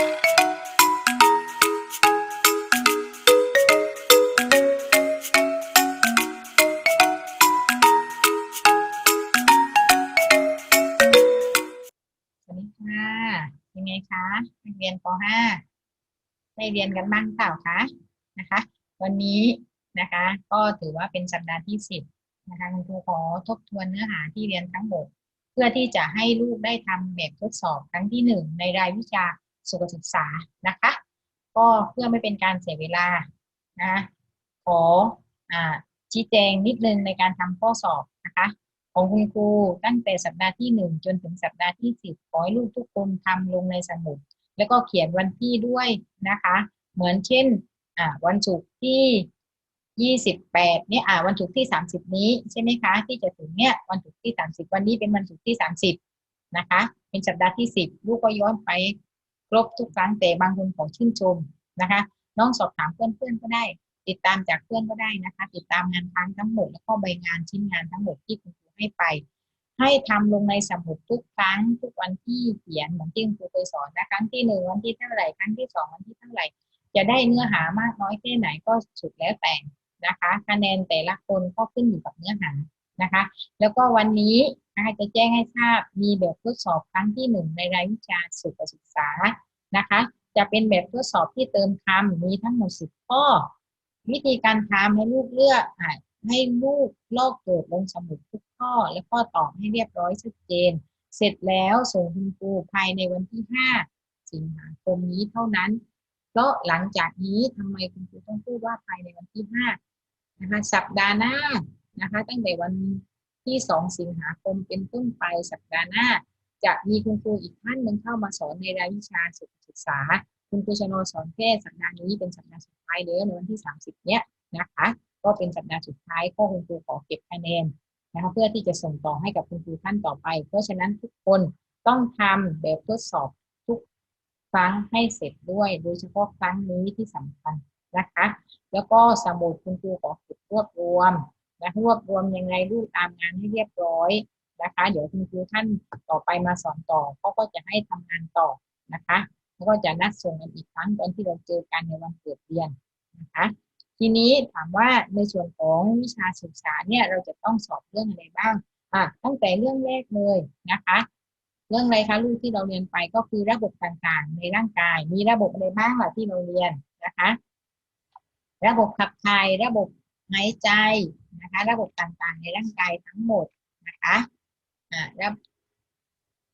สวัสดีค่ะยังไงคะนักเรียนป .5 ได้เรียนกันบ้างเปล่าคะนะคะ วันนี้นะคะ ก็ถือว่าเป็นสัปดาห์ที่ 10นะคะคุณครูขอทบทวนเนื้อหาที่เรียนทั้งหมด เพื่อที่จะให้ลูกได้ทำแบบทดสอบครั้งที่หนึ่งในรายวิชา สุขศึกษานะคะ ก็เพื่อไม่เป็นการเสียเวลานะขออชี้แจงนิดนึงในการทำข้อสอบนะคะของคุณครูตั้งแต่สัปดาห์ที่หนึ่งจนถึงสัปดาห์ที่สิบขอให้ลูกทุกคนทำลงในสมุด แล้วก็เขียนวันที่ด้วยนะคะ เหมือนเช่นวันศุกร์ที่ยี่สิบแปดเนี่ยอ่าวันศุกร์ที่สามสิบนี้ใช่ไหมคะ ที่จะถึงเนี่ยวันศุกร์ที่สามสิบวันนี้เป็นวันศุกร์ที่สามสิบนะคะ เป็นสัปดาห์ที่สิบลูกก็ย้อนไป ครบทุกครั้งแต่บางคนขอชื่นชมนะคะ น้องสอบถามเพื่อนๆก็ได้ ติดตามจากเพื่อนก็ได้นะคะ ติดตามงานทางทั้งหมดแล้วก็ใบงานชิ้นงานทั้งหมดที่คุณครูให้ไป ให้ทำลงในสมุดทุกครั้งทุกวันที่เขียนเหมือนที่คุณครูเคยสอนนะครั้งที่หนึ่งวันที่เท่าไหร่ครั้งที่สองวันที่เท่าไหร่ จะได้เนื้อหามากน้อยแค่ไหนก็สุดแล้วแต่นะคะ คะแนนแต่ละคนก็ขึ้นอยู่กับเนื้อหา นะคะ แล้วก็วันนี้นะคะจะแจ้งให้ทราบมีแบบทดสอบครั้งที่หนึ่งในรายวิชาสุขศึกษานะคะ จะเป็นแบบทดสอบที่เติมคำมีทั้งหมดสิบข้อ วิธีการทำให้ลูกเลือกให้ลูกลอกโจทย์ลงสมุดทุกข้อ แล้วก็ตอบให้เรียบร้อยชัดเจน เสร็จแล้วส่งคุณครูภายในวันที่5สิงหาคมนี้เท่านั้นเพราะหลังจากนี้ทำไมคุณครูต้องพูดว่าภายในวันที่5นะคะสัปดาห์หน้า นะคะ ตั้งแต่วันที่ 2 สิงหาคมเป็นต้นไปสัปดาห์หน้า จะมีคุณครูอีกท่านหนึ่งเข้ามาสอนในรายวิชาสุขศึกษา คุณครูชโนสอนแค่สัปดาห์นี้เป็นสัปดาห์สุดท้ายเด้อในวันที่ 30 เนี้ยนะคะ ก็เป็นสัปดาห์สุดท้ายก็คุณครูขอเก็บคะแนนนะคะเพื่อที่จะส่งต่อให้กับคุณครูท่านต่อไป เพราะฉะนั้นทุกคนต้องทำแบบทดสอบทุกครั้งให้เสร็จด้วย โดยเฉพาะครั้งนี้ที่สำคัญนะคะ แล้วก็สมุดคุณครูขอเก็บรวบรวม นะรวบรวมยังไงรูปตามงานให้เรียบร้อยนะคะ เดี๋ยวคุณครูท่านต่อไปมาสอนต่อเขาก็จะให้ทำงานต่อนะคะแล้วก็จะนัดส่งกันอีกครั้งตอนที่เราเจอกันในวันเปิดเรียนนะคะ ทีนี้ถามว่าในส่วนของวิชาศึกษาเนี่ยเราจะต้องสอบเรื่องอะไรบ้างอะตั้งแต่เรื่องแรกเลยนะคะ เรื่องอะไรคะลูกที่เราเรียนไปก็คือระบบต่างๆ ในร่างกาย มีระบบอะไรบ้างล่ะที่เราเรียนนะคะ ระบบขับถ่ายระบบหายใจ นะคะระบบต่างๆ ในร่างกายทั้งหมดนะคะระ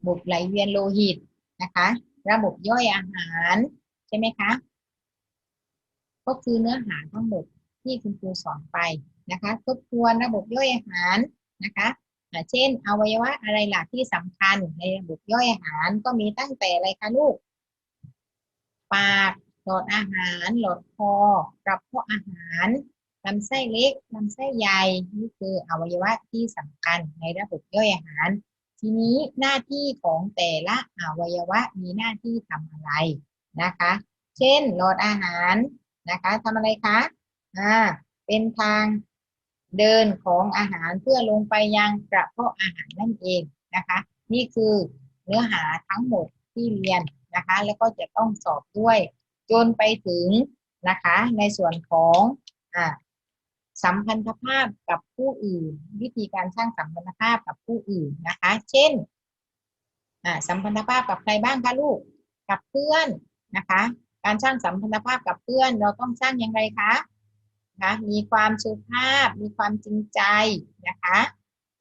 บบไหลเวียนโลหิตนะคะ ระบบย่อยอาหารใช่ไหมคะ ก็คือเนื้อหาทั้งหมดที่คุณครูสอนไปนะคะทบทวนระบบย่อยอาหารนะคะเช่นอวัยวะอะไรหล่ะที่สำคัญในระบบย่อยอาหารก็มีตั้งแต่อะไรคะลูก ปากหลอดอาหาร หลอดคอกระเพาะอาหาร ลำไส้เล็กลำไส้ใหญ่นี่คืออวัยวะที่สำคัญในระบบย่อยอาหาร ทีนี้หน้าที่ของแต่ละอวัยวะมีหน้าที่ทำอะไรนะคะ เช่นหลอดอาหารนะคะทำอะไรคะอ่าเป็นทางเดินของอาหารเพื่อลงไปยังกระเพาะอาหารนั่นเองนะคะ นี่คือเนื้อหาทั้งหมดที่เรียนนะคะ แล้วก็จะต้องสอบด้วย จนไปถึงนะคะ ในส่วนของอ่า สัมพันธภาพกับผู้อื่น วิธีการสร้างสัมพันธภาพกับผู้อื่นนะคะ เช่นอ่าสัมพันธภาพกับใครบ้างคะลูก กับเพื่อนนะคะ การสร้างสัมพันธภาพกับเพื่อนเราต้องสร้างอย่างไรคะนะมีความสุภาพ มีความจริงใจนะคะ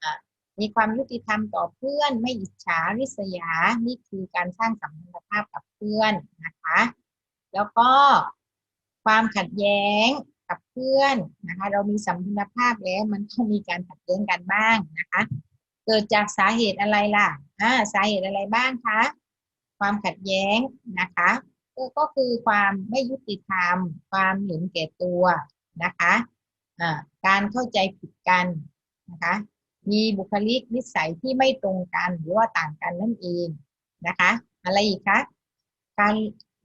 อ่ามีความยุติธรรมต่อเพื่อน ไม่อิจฉาริษยา นี่คือการสร้างสัมพันธภาพกับเพื่อนนะคะ แล้วก็ความขัดแย้ง กับเพื่อนนะคะ เรามีสัมพันธภาพแล้วมันต้องมีการขัดแย้งกันบ้างนะคะ เกิดจากสาเหตุอะไรล่ะอ่าสาเหตุอะไรบ้างคะความขัดแย้งนะคะก็คือความไม่ยุติธรรม ความเห็นแก่ตัวนะคะอ่าการเข้าใจผิดกันนะคะ มีบุคลิกนิสัยที่ไม่ตรงกันหรือว่าต่างกันนั่นเองนะคะ อะไรอีกคะการ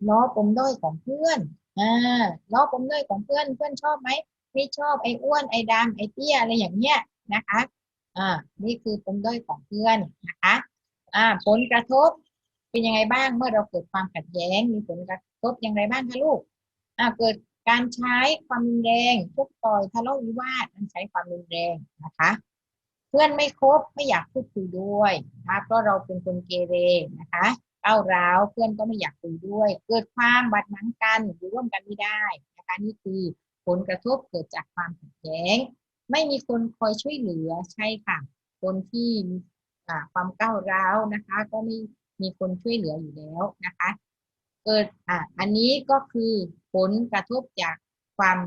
ล้อปมด้อยของเพื่อน อ่าล้อปมด้อยของเพื่อนเพื่อนชอบไหมไม่ชอบไอ้อ้วนไอ้ดำไอ้เตี้ยอะไรอย่างเงี้ยนะคะอ่านี่คือปมด้อยของเพื่อนนะคะอ่าผลกระทบเป็นยังไงบ้างเมื่อเราเกิดความขัดแย้ง มีผลกระทบอย่างไรบ้างคะลูกอ่าเกิดการใช้ความรุนแรงทุกต่อยทะเลาะวิวาทมันใช้ความรุนแรงนะคะ เพื่อนไม่คบไม่อยากพูดคุยด้วยนะเพราะเราเป็นคนเกเรนะคะ ก้าวร้าวเพื่อนก็ไม่อยากคุยด้วย เกิดความบาดหมางกันอยู่ร่วมกันไม่ได้นะคะนี่คือผลกระทบเกิดจากความขัดแย้ง ไม่มีคนคอยช่วยเหลือใช่ค่ะ คนที่ความก้าวร้าวนะคะ ก็ไม่มีคนช่วยเหลืออยู่แล้วนะคะ เกิดอะอันนี้ก็คือผลกระทบจากความ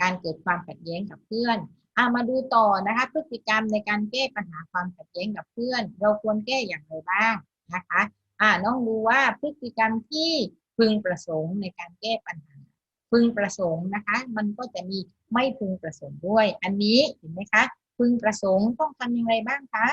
การเกิดความขัดแย้งกับเพื่อนอามาดูต่อนะคะ พฤติกรรมในการแก้ปัญหาความขัดแย้งกับเพื่อน เราควรแก้อย่างไรบ้างนะคะ อ่าน้องดูว่าพฤติกรรมที่พึงประสงค์ในการแก้ปัญหา พึงประสงค์นะคะ มันก็จะมีไม่พึงประสงค์ด้วย อันนี้เห็นไหมคะ พึงประสงค์ต้องทำอย่างไรบ้างคะ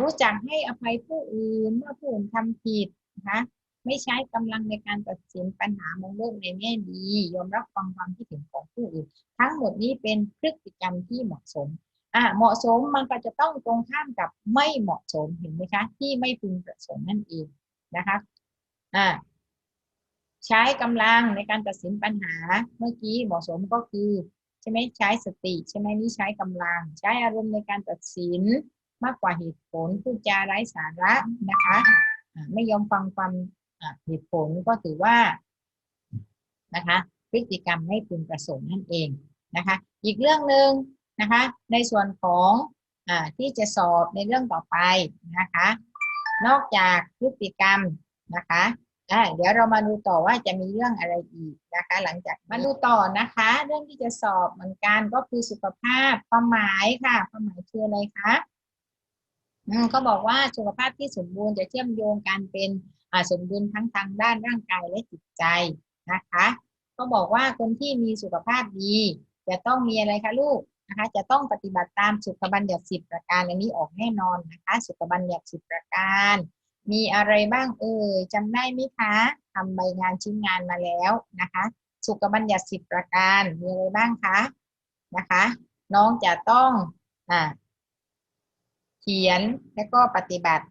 รู้จักให้อภัยผู้อื่นเมื่อผู้อื่นทำผิดนะคะไม่ใช้กำลังในการตัดสินปัญหามองโลกในแง่ดี ยอมรับฟังความคิดเห็นของผู้อื่น ทั้งหมดนี้เป็นพฤติกรรมที่เหมาะสม อ่าเหมาะสมมันก็จะต้องตรงข้ามกับไม่เหมาะสมเห็นไหมคะ ที่ไม่พึงประสงค์นั่นเองนะคะอ่าใช้กำลังในการตัดสินปัญหาเมื่อกี้เหมาะสมก็คือใช่ไหมใช้สติใช่ไหมนี่ใช้กำลัง ใช้อารมณ์ในการตัดสินมากกว่าเหตุผลพูดจาไร้สาระนะคะไม่ยอมฟังความเหตุผลก็ถือว่านะคะพฤติกรรมไม่พึงประสงค์นั่นเองนะคะ อีกเรื่องหนึ่ง นะคะ ในส่วนของอที่จะสอบในเรื่องต่อไปนะคะ นอกจากพฤติกรรมนะคะเดี๋ยวเรามาดูต่อว่าจะมีเรื่องอะไรอีกนะคะ หลังจากมาดูต่อนะคะ เรื่องที่จะสอบเหมือนกันก็คือสุขภาพความหมายค่ะความหมายคืออะไรคะเขาบอกว่าสุขภาพที่สมบูรณ์จะเชื่อมโยงกันเป็นสมดุลทั้งทางด้านร่างกายและจิตใจนะคะ ก็บอกว่าคนที่มีสุขภาพดี จะต้องมีอะไรคะลูก นะคะจะต้องปฏิบัติตามสุขบัญญัติสิบประการอันนี้ออกแน่นอนนะคะสุขบัญญัติสิบประการ มีอะไรบ้างเอ่ยจำได้ไหมคะทำใบงานชิ้นงานมาแล้วนะคะสุขบัญญัติสิบประการมีอะไรบ้างคะนะคะ น้องจะต้องอ่าเขียนและก็ปฏิบัติ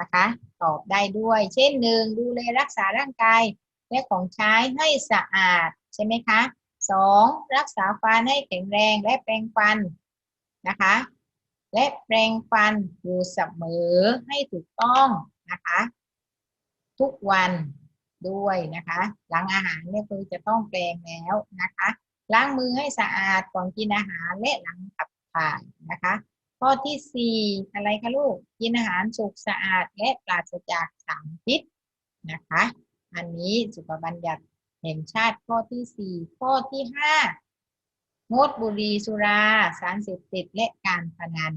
นะคะตอบได้ด้วย เช่นหนึ่งดูแลรักษาร่างกายและของใช้ให้สะอาดใช่ไหมคะ สองรักษาฟันให้แข็งแรงและแปรงฟันนะคะ และแปรงฟันอยู่เสมอให้ถูกต้องนะคะ ทุกวันด้วยนะคะ หลังอาหารเนี่ยคือจะต้องแปรงแล้วนะคะ ล้างมือให้สะอาดก่อนกินอาหารและหลังขับถ่ายนะคะ ข้อที่สี่อะไรคะลูกกินอาหารสุกสะอาดและปราศจากสารพิษนะคะ อันนี้สุขบัญญัติ แห่งชาติข้อที่สี่ข้อที่ห้างดบุหรี่สุรา สารเสพติดและการพนัน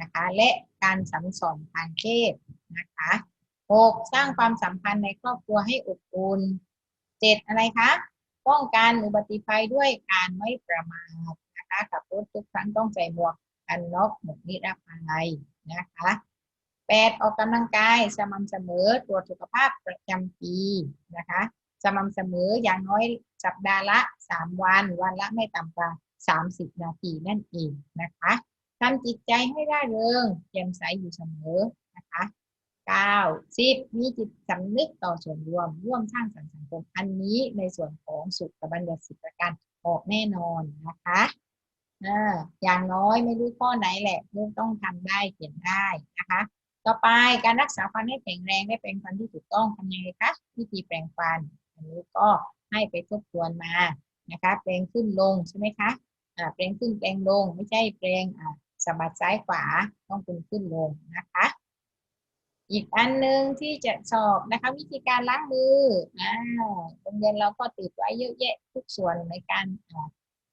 นะคะ และการสัมสอนทางเพศนะคะหกสร้างความสัมพันธ์ในครอบครัวให้อบอุ่นเจ็ดอะไรคะป้องกันอุบัติภัยด้วยการไม่ประมาทนะคะขับรถทุกครั้งต้องใส่หมวกกันน็อกหมดนิรภัยนะคะแปดออกกำลังกายสม่ำเสมอตรวจสุขภาพประจำปีนะคะ สม่ำเสมออย่างน้อยสัปดาห์ละสามวัน วันละไม่ต่ำกว่าสามสิบนาทีนั่นเองนะคะทำจิตใจให้ร่าเริงแจ่มใสอยู่เสมอนะคะเก้าสิบมีจิตสำนึกต่อส่วนรวม ร่วมสร้างสรรค์สังคมอันนี้ในส่วนของสุขบัญญัติสิบประการออกแน่นอนนะคะอ่าอย่างน้อยไม่รู้ข้อไหนแหละลูกต้องทำได้เขียนได้นะคะ ต่อไปการรักษาฟันให้แข็งแรงได้แปรงฟันที่ถูกต้องทำยังไงคะวิธีแปรงฟัน อันนี้ก็ให้ไปทบทวนมานะคะแปรงขึ้นลงใช่ไหมคะอ่าแปรงขึ้นแปรงลงไม่ใช่แปรงอ่าสะบัดซ้ายขวาต้องเป็นขึ้นลงนะคะ อีกอันหนึ่งที่จะสอบนะคะ วิธีการล้างมืออ่าโรงเรียนเราก็ติดไว้เยอะแยะทุกส่วนในการ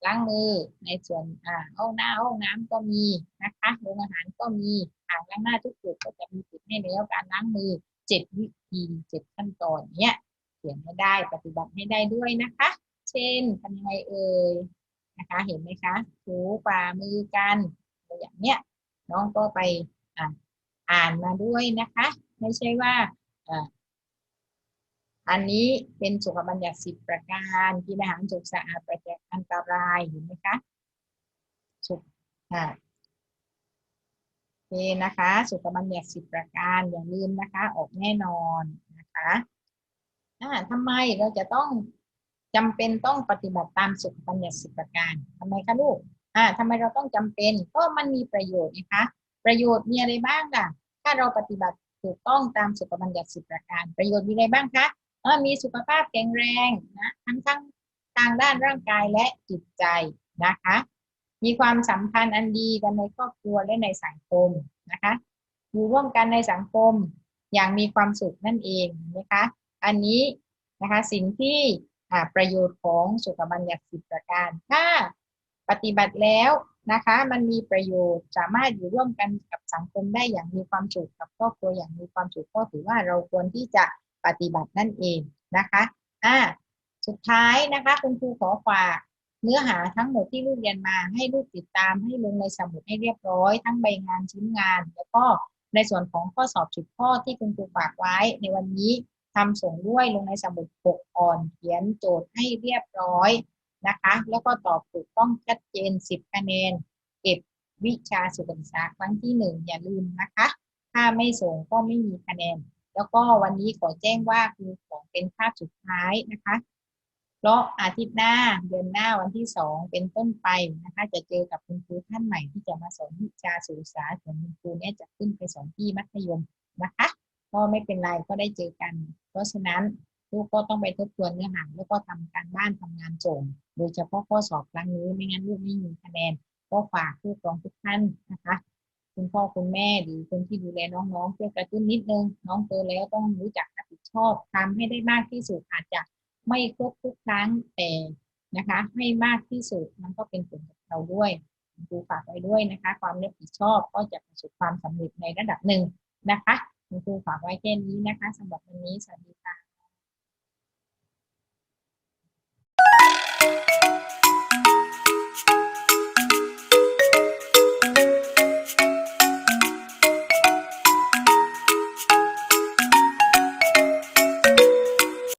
ล้างมือในส่วนอ่าห้องน้าห้องน้ำก็มีนะคะโรงอาหารก็มีอ่างล้างหน้าทุกจุดก็จะมีติดให้แล้วการล้างมือเจ็ดวิธีเจ็ดขั้นตอนเนี้ย เขียนให้ได้ปฏิบัติให้ได้ด้วยนะคะ เช่นทำยังไงเอ่ยนะคะ เห็นไหมคะถูฝ่ามือกันอย่างเนี้ยน้องก็ไปอ่าอ่านมาด้วยนะคะ ไม่ใช่ว่าอันนี้เป็นสุขบัญญัติสิบประการกินอาหารสุกสะอาดประจักอันตรายเห็นไหมคะสุขอ่าเคนะคะ สุขบัญญัติสิบประการอย่าลืมนะคะ ออกแน่นอนนะคะ ทำไมเราจะต้องจำเป็นต้องปฏิบัติตามสุขบัญญัติสิบประการทำไมคะลูกอ่าทำไมเราต้องจำเป็นก็มันมีประโยชน์นะคะ ประโยชน์มีอะไรบ้างล่ะ ถ้าเราปฏิบัติถูกต้องตามสุขบัญญัติสิบประการ ประโยชน์มีอะไรบ้างคะเออมีสุขภาพแข็งแรงนะทั้งทั้งทางด้านร่างกายและจิตใจนะคะ มีความสัมพันธ์อันดีกันในครอบครัวและในสังคมนะคะ อยู่ร่วมกันในสังคมอย่างมีความสุขนั่นเองนะคะ อันนี้นะคะสิ่งที่อ่าประโยชน์ของสุขบัญญัติสิบประการ ถ้าปฏิบัติแล้วนะคะมันมีประโยชน์สามารถอยู่ร่วมกันกับสังคมได้อย่างมีความสุขกับครอบครัวอย่างมีความสุขก็ถือว่าเราควรที่จะปฏิบัตินั่นเองนะคะอ่าสุดท้ายนะคะคุณครูขอฝากเนื้อหาทั้งหมดที่ลูกเรียนมาให้ลูกติดตามให้ลงในสมุดให้เรียบร้อย ทั้งใบงานชิ้นงาน แล้วก็ในส่วนของข้อสอบสิบข้อที่คุณครูฝากไว้ในวันนี้ ทำส่งด้วยลงในสมุดปกอ่อนเขียนโจทย์ให้เรียบร้อยนะคะ แล้วก็ตอบถูกต้องชัดเจนสิบคะแนนเก็บวิชาสุขศึกษาครั้งที่หนึ่งอย่าลืมนะคะ ถ้าไม่ส่งก็ไม่มีคะแนน แล้วก็วันนี้ขอแจ้งว่าคือของเป็นภาพสุดท้ายนะคะเพราะอาทิตย์หน้าเดือนหน้าวันที่สองเป็นต้นไปนะคะจะเจอกับคุณครูท่านใหม่ที่จะมาสอนวิชาสื่อสารส่วนคุณครูเนี่ยจะขึ้นไปสอนที่มัธยมนะคะ ก็ไม่เป็นไรก็ได้เจอกัน เพราะฉะนั้นลูกก็ต้องไปทบทวนเนื้อหาแล้วก็ทำการบ้านทำงานส่ง โดยเฉพาะข้อสอบครั้งนี้ไม่งั้นลูกไม่มีคะแนน ก็ฝากผู้ปกครองทุกท่านนะคะคุณพ่อคุณแม่หรือคนที่ดูแลน้องๆช่วยกระตุ้นนิดนึง น้องโตแล้วต้องรู้จักรับผิดชอบทำให้ได้มากที่สุดอาจจะไม่ครบทุกครั้งแต่นะคะให้มากที่สุดมันก็เป็นผลกับเราด้วยคุณครูฝากไว้ด้วยนะคะ ความรับผิดชอบก็จะประสบความสำเร็จในระดับหนึ่งนะคะ คุณครูฝากไว้แค่นี้นะคะสำหรับวันนี้สวัสดีค่ะ